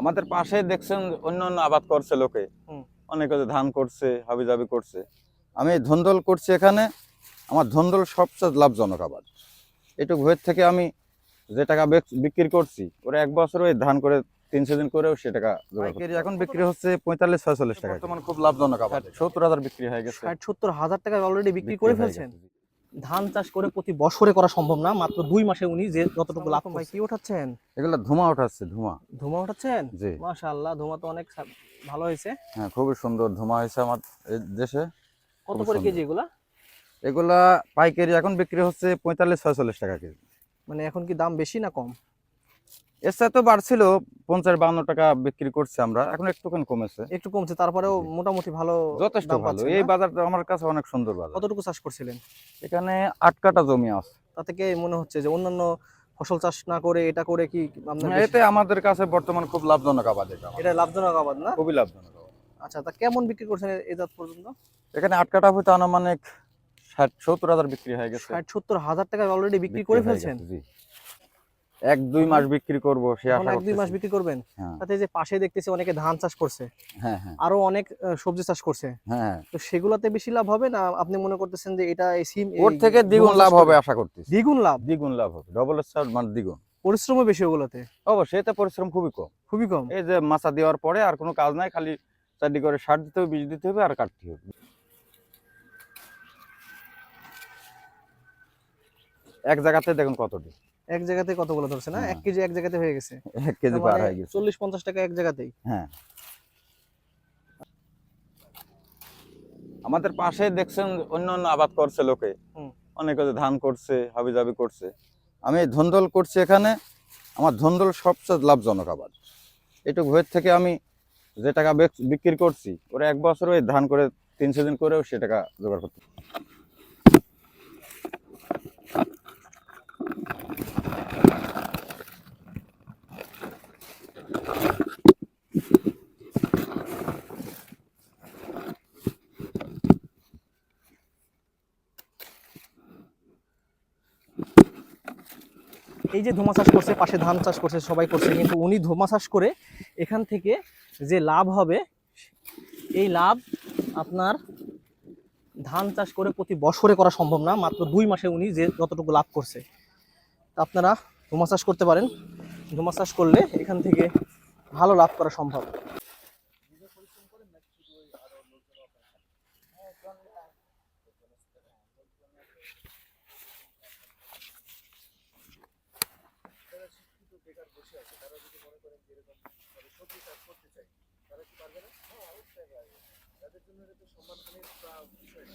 আমাদের পাশে দেখছেন অন্য অন্য আবাদ করছে লোকে। অনেকে ধান করছে হাবি জাবি করছে। আমি ধন্দল করছি এখানে আমার ধন্দল সবচেয়ে লাভজনক আবাদ। এটুকু ভয়ের থেকে আমি যে টাকা বিক্রি করছি ওরা এক বছর ওই ধান করে তিনশো দিন করেও সে টাকা। এখন বিক্রি হচ্ছে পঁয়তাল্লিশ ছয়চল্লিশ টাকা বর্তমান খুব লাভজনক আবাদ। সত্তর হাজার বিক্রি হয়ে গেছে। সত্তর হাজার টাকা অলরেডি বিক্রি করে ফেলছেন। ধান চাষ করে প্রতি বছরে করা সম্ভব না মাত্র দুই মাসে উনি যে যতটুকু লাভ ভাই কি উঠাচ্ছেন? এগুলো ধোঁয়া উঠাচ্ছে ধোঁয়া ধুমা ওঠাচ্ছেন জি। মাশাআল্লাহ ধোঁয়া তো অনেক ভালো হয়েছে। হ্যাঁ খুবই সুন্দর ধোঁয়া হয়েছে আমার এই দেশে। কত করে কেজি এগুলা? এগুলা পাইকারি এখন বিক্রি হচ্ছে পঁয়তাল্লিশ ছয়চল্লিশ টাকা কেজি। মানে এখন কি দাম বেশি না কম? এর সাথে তো বাড়ছিল পঞ্চাশ বান্ন টাকা বিক্রি করছি আমরা এখন একটুখানি কমেছে। একটু কমছে তারপরেও মোটামুটি ভালো যথেষ্ট ভালো। এই বাজারটা আমার কাছে অনেক সুন্দর বাজার। কতটুকু চাষ করছিলেন? এখানে আট কাটা জমি আছে। তা থেকে মনে হচ্ছে যে অন্যান্য ফসল চাষ না করে এটা করে কি এতে আমাদের কাছে বর্তমান খুব লাভজনক আবাদ এটা। এটা লাভজনক আবাদ না? খুবই লাভজনক আচ্ছা তা কেমন বিক্রি করছেন এ জাত পর্যন্ত? এখানে আট কাটা হইতে আনুমানিক ষাট সত্তর হাজার বিক্রি হয়ে গেছে। ষাট সত্তর হাজার টাকা অলরেডি বিক্রি করে ফেলছেন? জি। এক দুই মাস বিক্রি করব সে আশা এক দুই মাস বিক্রি করবেন? হ্যাঁ। তাতে যে পাশে দেখতেছি অনেকে ধান চাষ করছে। হ্যাঁ হ্যাঁ। আরও অনেক সবজি চাষ করছে। হ্যাঁ। তো সেগুলাতে বেশি লাভ হবে না আপনি মনে করতেছেন যে এটা এই সিম ওর থেকে দ্বিগুণ লাভ হবে আশা করতেছি। দ্বিগুণ লাভ? দ্বিগুণ লাভ হবে। ডবল স্টার মানে দ্বিগুণ। পরিশ্রমও বেশি ওগুলোতে? অবশ্যই এতে পরিশ্রম খুবই কম। খুবই কম? এই যে মাছা দেওয়ার পরে আর কোনো কাজ নাই খালি চারটি করে সার দিতে হবে বীজ দিতে হবে আর কাটতে হবে। এক জায়গাতে দেখুন কতটি? এক জায়গাতে কতগুলো ধরছে না? হ্যাঁ। এক কেজি এক জায়গাতে হয়ে গেছে। এক কেজি পার মানে হয়ে গেছে। চল্লিশ পঞ্চাশ টাকা এক জায়গাতেই। হ্যাঁ। আমাদের পাশে দেখছেন অন্য অন্য আবাদ করছে লোকে। অনেকে ধান করছে হাবি জাবি করছে। আমি ধন্দল করছি এখানে। আমার ধন্দল সবচেয়ে লাভজনক আবাদ। এটুকু ভয়ের থেকে আমি যে টাকা বিক্রি করছি ওরা এক বছর ওই ধান করে তিনশো দিন করেও সে টাকা জোগাড় করতে এই যে ধোমা চাষ করছে, পাশে ধান চাষ করছে, সবাই করছে, কিন্তু উনি ধোমা চাষ করে এখান থেকে যে লাভ হবে, এই লাভ আপনার ধান চাষ করে প্রতি বছরে করা সম্ভব না, মাত্র দুই মাসে উনি যে যতটুকু লাভ করছে। আপনারা ধোমা চাষ করতে পারেন। ধোমা চাষ করলে এখান থেকে ভালো লাভ করা সম্ভব। বসে আছে, তারা যদি মনে করেন যে এরকম মানে সবজি চাষ করতে চাই তারা কি পারবে না? হ্যাঁ অবশ্যই পারবে। তাদের জন্য এটা তো সম্মানহানির বিষয় না।